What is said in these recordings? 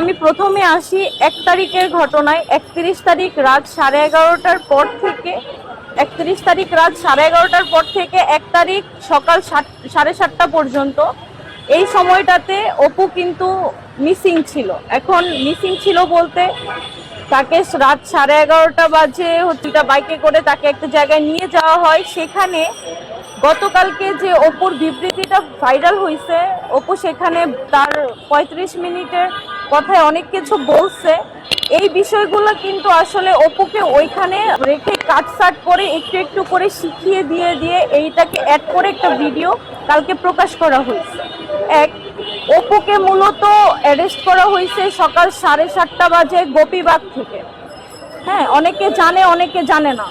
আমি প্রথমে আসি এক তারিখের ঘটনায়। একত্রিশ তারিখ রাত সাড়ে এগারোটার পর থেকে, একত্রিশ তারিখ রাত সাড়ে এগারোটার পর থেকে এক তারিখ সকাল সাড়ে সাতটা পর্যন্ত। এই সময়টাতে অপু কিন্তু মিসিং ছিল। এখন মিসিং ছিল বলতে তাকে রাত সাড়ে এগারোটা বাজে হচ্ছে বাইকে করে তাকে একটা জায়গায় নিয়ে যাওয়া হয়। সেখানে গতকালকে যে অপুর বিবৃতিটা ভাইরাল হয়েছে অপু সেখানে তার পঁয়ত্রিশ মিনিটের কথায় অনেক কিছু বলছে। এই বিষয়গুলো কিন্তু আসলে অপুকে ওইখানে রেখে কাটসাট করে একটু একটু করে শিখিয়ে দিয়ে দিয়ে এইটাকে অ্যাড করে একটা ভিডিও কালকে প্রকাশ করা হয়েছে। এক, অপুকে মূলত অ্যারেস্ট করা হয়েছে সকাল সাড়ে সাতটা বাজে গোপীবাগ থেকে। হ্যাঁ অনেকে জানে অনেকে জানে না।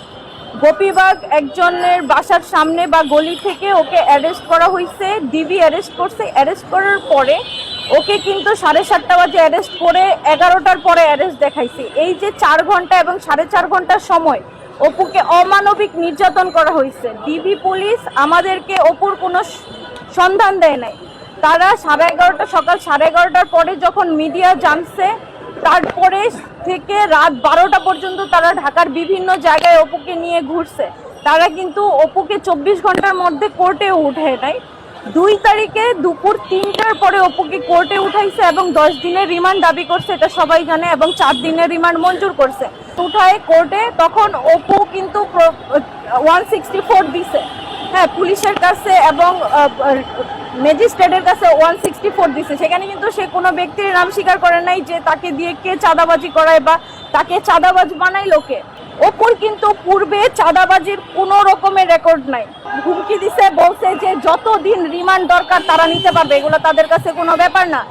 গোপীবাগ একজনের বাসার সামনে বা গলি থেকে ওকে অ্যারেস্ট করা হয়েছে ডিবি অ্যারেস্ট করছে। অ্যারেস্ট করার পরে ওকে কিন্তু সাড়ে সাতটা বাজে অ্যারেস্ট করে এগারোটার পরে অ্যারেস্ট দেখাইছে। এই যে চার ঘণ্টা এবং সাড়ে চার ঘণ্টার সময় অপুকে অমানবিক নির্যাতন করা হয়েছে ডিবি পুলিশ আমাদেরকে অপুর কোনো সন্ধান দেয় নাই। তারা সাড়ে এগারোটা সকাল সাড়ে এগারোটার পরে যখন মিডিয়া জানছে তারপরে থেকে রাত বারোটা পর্যন্ত তারা ঢাকার বিভিন্ন জায়গায় অপুকে নিয়ে ঘুরছে। তারা কিন্তু অপুকে চব্বিশ ঘণ্টার মধ্যে কোর্টে উঠে নাই। দুই তারিখে দুপুর তিনটার পরে অপুকে কোর্টে উঠাইছে এবং দশ দিনের রিমান্ড দাবি করছে, এটা সবাই জানে, এবং চার দিনের রিমান্ড মঞ্জুর করছে। উঠায় কোর্টে তখন অপু কিন্তু ওয়ান সিক্সটি ফোর দিছে। হ্যাঁ পুলিশের কাছে এবং ম্যাজিস্ট্রেটের কাছে ওয়ান সিক্সটি ফোর দিছে। সেখানে কিন্তু সে কোনো ব্যক্তির নাম স্বীকার করে নাই যে তাকে দিয়ে কে চাঁদাবাজি করায় বা তাকে চাঁদাবাজ বানাই লোকে ওপর কিন্তু পূর্বে চাঁদাবাজির কোনো রকমের রেকর্ড নাই। হুমকি দিছে, বলছে যে যতদিন রিমান্ড দরকার তারা নিতে পারবে, এগুলো তাদের কাছে কোনো ব্যাপার না।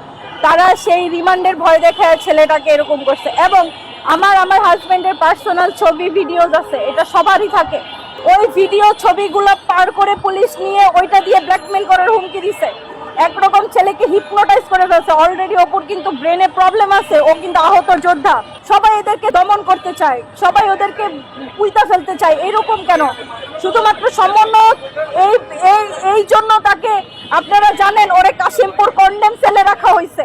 তারা সেই রিমান্ডের ভয় দেখে ছেলেটাকে এরকম করছে। এবং আমার আমার হাজব্যান্ডের পার্সোনাল ছবি ভিডিওস আছে, এটা সবারই থাকে। ওই ভিডিও ছবিগুলো পার করে পুলিশ নিয়ে ওইটা দিয়ে ব্ল্যাকমেল করার হুমকি দিছে। একরকম ছেলেকে হিপনোটাইজ করে ফেলছে। অলরেডি ওপর কিন্তু ব্রেনে প্রবলেম আছে। ও কিন্তু আহত যোদ্ধা। সবাই এদেরকে দমন করতে চায়। সবাই ওদেরকে পুইতা ফেলতে চায়। এরকম কেন? শুধুমাত্র সমন্বয় এই এই এই জন্য তাকে আপনারা জানেন, ওরে কাশিমপুর কন্ডেম সেলে রাখা হয়েছে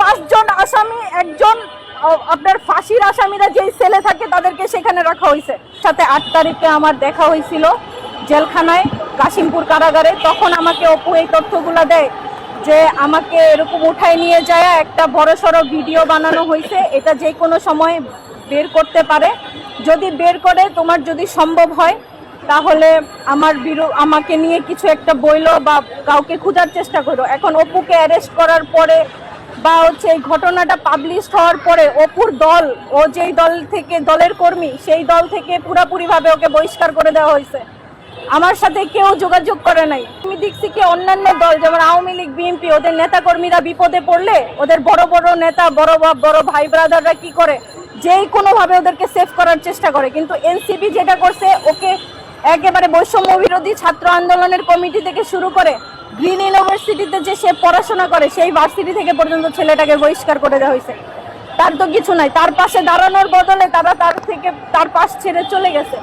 পাঁচজন আসামি, একজন আপনার ফাঁসির আসামিরা যেই সেলে থাকে তাদেরকে সেখানে রাখা হয়েছে। সাথে আট তারিখে আমার দেখা হয়েছিল জেলখানায়, কাশিমপুর কারাগারে। তখন আমাকে অপু এই তথ্যগুলো দেয় যে আমাকে এরকম উঠায় নিয়ে যায়, একটা বড় সড়ো ভিডিও বানানো হয়েছে। এটা যে কোনো সময় বের করতে পারে। যদি বের করে, তোমার যদি সম্ভব হয়, তাহলে আমার বিরু আমাকে নিয়ে কিছু একটা বইলো বা কাউকে খোঁজার চেষ্টা করো। এখন অপুকে অ্যারেস্ট করার পরে বা হচ্ছে এই ঘটনাটা পাবলিশ হওয়ার পরে অপুর দল, ও যেই দল থেকে, দলের কর্মী, সেই দল থেকে পুরাপুরিভাবে ওকে বহিষ্কার করে দেওয়া হয়েছে। আমার সাথে কেউ যোগাযোগ করে নাই। আমি দেখছি কি অন্যান্য দল, যেমন আওয়ামী লীগ, বিএনপি, ওদের নেতা কর্মীরা বিপদে পড়লে ওদের বড় বড় নেতা, বড় বা- বড় ভাই, ব্রাদাররা কি করে? যেই কোনোভাবে ওদেরকে সেভ করার চেষ্টা করে। কিন্তু এনসিপি যেটা করছে, ওকে একেবারে বৈষম্য বিরোধী ছাত্র আন্দোলনের কমিটি থেকে শুরু করে গ্রিন ইউনিভার্সিটিতে যে সে পড়াশোনা করে, সেই ভার্সিটি থেকে পর্যন্ত ছেলেটাকে বহিষ্কার করে দেওয়া হয়েছে। তার তো কিছু নাই। তার পাশে দাঁড়ানোর বদলে তারা তার থেকে, তার পাশ ছেড়ে চলে গেছে।